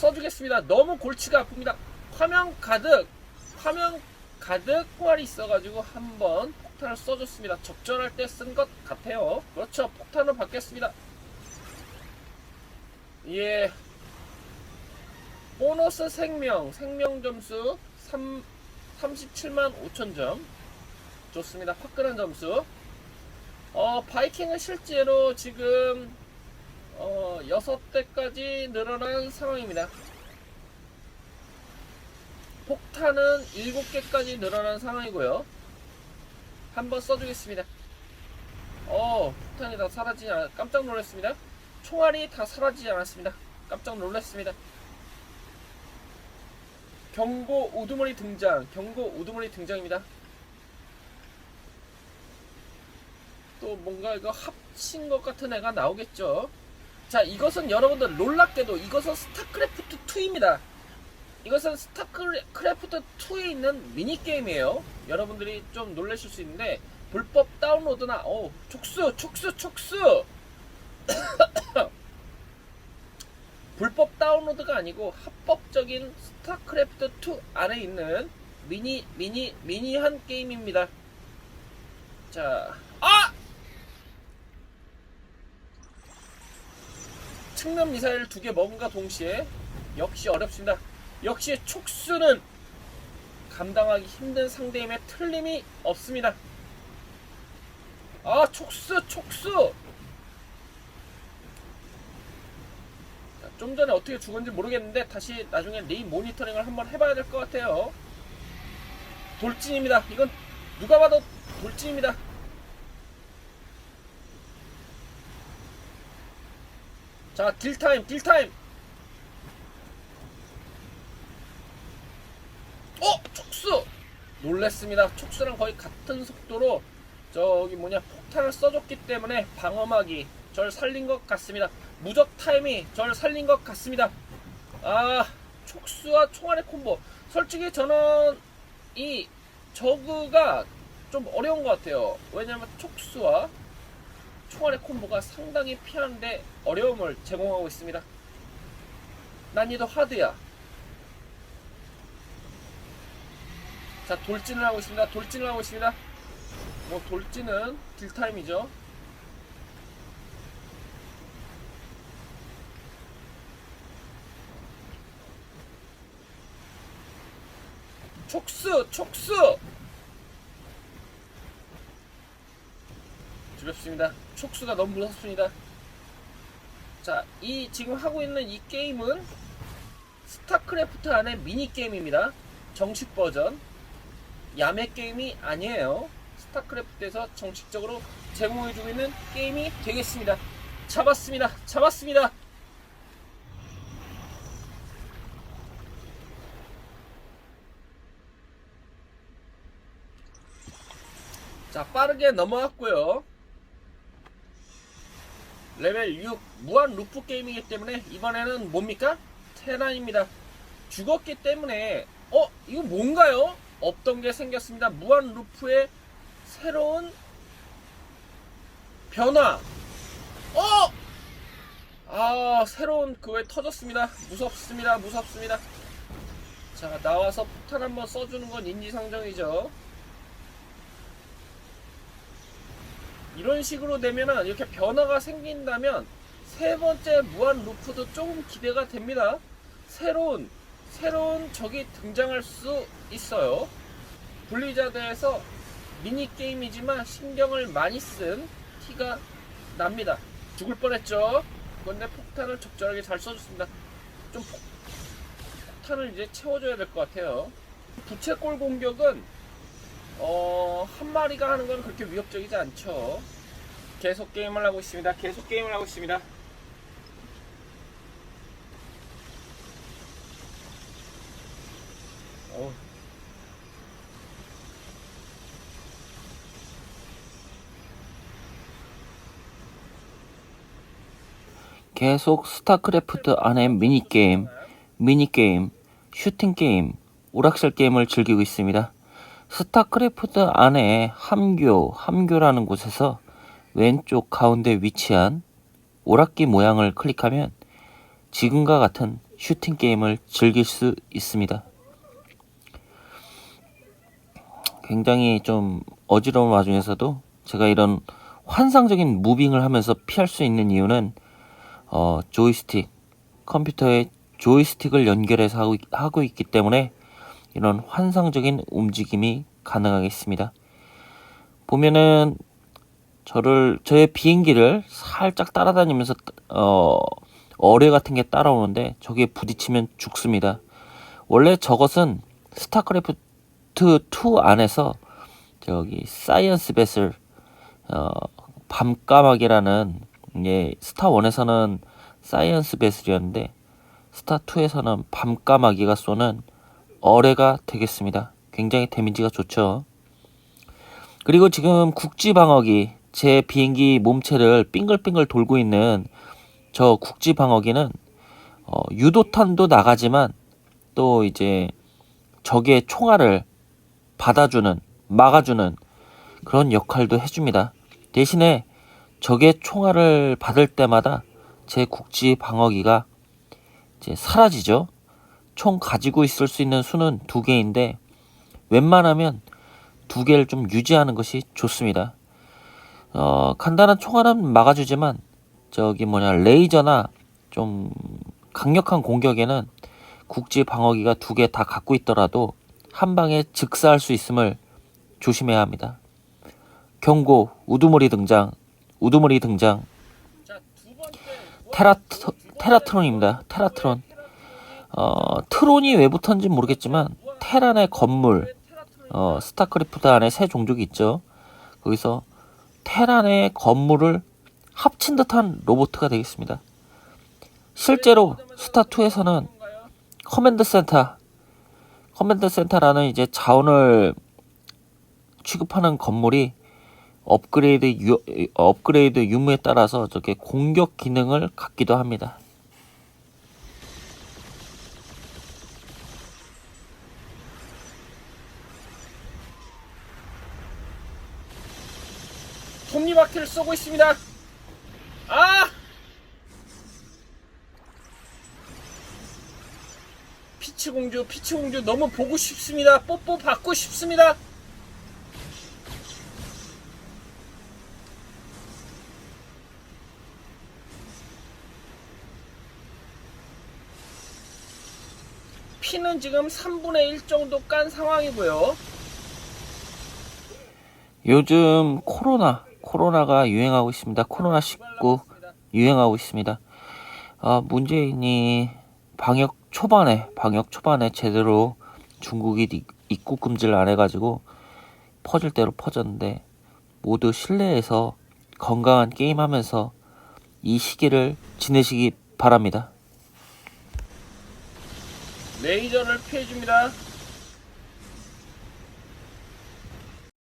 써주겠습니다. 너무 골치가 아픕니다. 화면 가득, 화면 가득 총알이 있어가지고 한번 폭탄을 써줬습니다. 적절할 때 쓴 것 같아요. 그렇죠. 폭탄을 받겠습니다. 예. 보너스 생명, 생명 점수 3, 37만 5천 점. 좋습니다. 화끈한 점수. 어, 바이킹은 실제로 지금 어, 6대까지 늘어난 상황입니다. 폭탄은 7개까지 늘어난 상황이고요. 한번 써주겠습니다. 어, 폭탄이 다 사라지지 않, 깜짝 놀랐습니다. 총알이 다 사라지지 않았습니다. 깜짝 놀랐습니다. 경고 우두머리 등장. 경고 우두머리 등장입니다. 또 뭔가 이거 합친 것 같은 애가 나오겠죠. 자, 이것은 여러분들 놀랍게도 이것은 스타크래프트 2입니다. 이것은 스타크래프트 2에 있는 미니게임이에요. 여러분들이 좀 놀라실 수 있는데, 불법 다운로드나, 어 촉수, 촉수, 촉수! 불법 다운로드가 아니고 합법적인 스타크래프트 2 안에 있는 미니, 미니, 미니한 게임입니다. 자, 아! 측면 미사일 두 개 먹은가 동시에 역시 어렵습니다. 역시 촉수는 감당하기 힘든 상대임에 틀림이 없습니다. 아 촉수 촉수 자, 좀 전에 어떻게 죽었는지 모르겠는데 다시 나중에 레이 모니터링을 한번 해봐야 될 것 같아요. 돌진입니다. 이건 누가 봐도 돌진입니다. 자, 딜타임, 딜타임! 어! 촉수! 놀랬습니다. 촉수랑 거의 같은 속도로 저기 뭐냐 폭탄을 써줬기 때문에 방어막이 절 살린 것 같습니다. 무적 타임이 절 살린 것 같습니다. 아, 촉수와 총알의 콤보. 솔직히 저는 이 저그가 좀 어려운 것 같아요. 왜냐면 촉수와 총알의 콤보가 상당히 피하는데 어려움을 제공하고 있습니다. 난이도 하드야. 자, 돌진을 하고 있습니다. 돌진을 하고 있습니다. 뭐, 돌진은 딜타임이죠. 촉수! 촉수! 두렵습니다. 촉수가 너무 무섭습니다. 자, 이 지금 하고 있는 이 게임은 스타크래프트 안의 미니 게임입니다. 정식 버전. 야매 게임이 아니에요. 스타크래프트에서 정식적으로 제공해주고 있는 게임이 되겠습니다. 잡았습니다. 잡았습니다. 자, 빠르게 넘어갔고요. 레벨 6 무한 루프 게임이기 때문에 이번에는 뭡니까? 테란입니다. 죽었기 때문에 어 이거 뭔가요? 없던 게 생겼습니다. 무한 루프의 새로운 변화. 어! 아 새로운 그왜 터졌습니다. 무섭습니다. 무섭습니다. 자 나와서 폭탄 한번 써주는 건 인지상정이죠. 이런 식으로 되면은 이렇게 변화가 생긴다면 세 번째 무한 루프도 조금 기대가 됩니다. 새로운 새로운 적이 등장할 수 있어요. 블리자드에서 미니 게임이지만 신경을 많이 쓴 티가 납니다. 죽을 뻔했죠. 그런데 폭탄을 적절하게 잘 써줬습니다. 좀 폭, 폭탄을 이제 채워줘야 될 것 같아요. 부채꼴 공격은 어, 한 마리가 하는 건 그렇게 위협적이지 않죠. 계속 게임을 하고 있습니다. 계속 게임을 하고 있습니다. 어. 계속 스타크래프트 안의 미니게임, 미니게임, 슈팅게임, 오락실 게임을 즐기고 있습니다. 스타크래프트 안에 함교, 함교라는 곳에서 왼쪽 가운데 위치한 오락기 모양을 클릭하면 지금과 같은 슈팅 게임을 즐길 수 있습니다. 굉장히 좀 어지러운 와중에서도 제가 이런 환상적인 무빙을 하면서 피할 수 있는 이유는 어, 조이스틱 컴퓨터에 조이스틱을 연결해서 하고, 있- 하고 있기 때문에 이런 환상적인 움직임이 가능하겠습니다. 보면은 저를 저의 비행기를 살짝 따라다니면서 어 어뢰 같은 게 따라오는데 저기에 부딪히면 죽습니다. 원래 저것은 스타크래프트 2 안에서 저기 사이언스 배슬 어 밤까마귀라는 예 스타 1에서는 사이언스 배슬이었는데 스타 2에서는 밤까마귀가 쏘는 어뢰가 되겠습니다. 굉장히 데미지가 좋죠. 그리고 지금 국지방어기 제 비행기 몸체를 빙글빙글 돌고 있는 저 국지방어기는 어, 유도탄도 나가지만 또 이제 적의 총알을 받아주는 막아주는 그런 역할도 해줍니다. 대신에 적의 총알을 받을 때마다 제 국지 방어기가 이제 사라지죠. 총 가지고 있을 수 있는 수는 두 개인데 웬만하면 두 개를 좀 유지하는 것이 좋습니다. 어, 간단한 총알은 막아주지만 저기 뭐냐 레이저나 좀 강력한 공격에는 국지 방어기가 두 개 다 갖고 있더라도 한 방에 즉사할 수 있음을 조심해야 합니다. 경고 우두머리 등장 우두머리 등장 테라 테라트론입니다. 테라트론 어, 트론이 왜 붙었는지 모르겠지만 테란의 건물 어, 스타크래프트 안에 새 종족이 있죠. 거기서 테란의 건물을 합친 듯한 로보트가 되겠습니다. 실제로 스타2에서는 커맨드 센터, 커맨드 센터라는 이제 자원을 취급하는 건물이 업그레이드 유, 업그레이드 유무에 따라서 저렇게 공격 기능을 갖기도 합니다. 톱니바퀴를 쏘고 있습니다. 아! 피치 공주, 피치 공주 너무 보고 싶습니다. 뽀뽀 받고 싶습니다. 피는 지금 3분의 1 정도 깐 상황이고요. 요즘 코로나, 코로나가 유행하고 있습니다. 코로나 19 유행하고 있습니다. 아, 문재인이 방역 초반에, 방역 초반에 제대로 중국이 이- 입국 금지를 안 해가지고 퍼질 대로 퍼졌는데 모두 실내에서 건강한 게임하면서 이 시기를 지내시기 바랍니다. 레이저를 피해줍니다.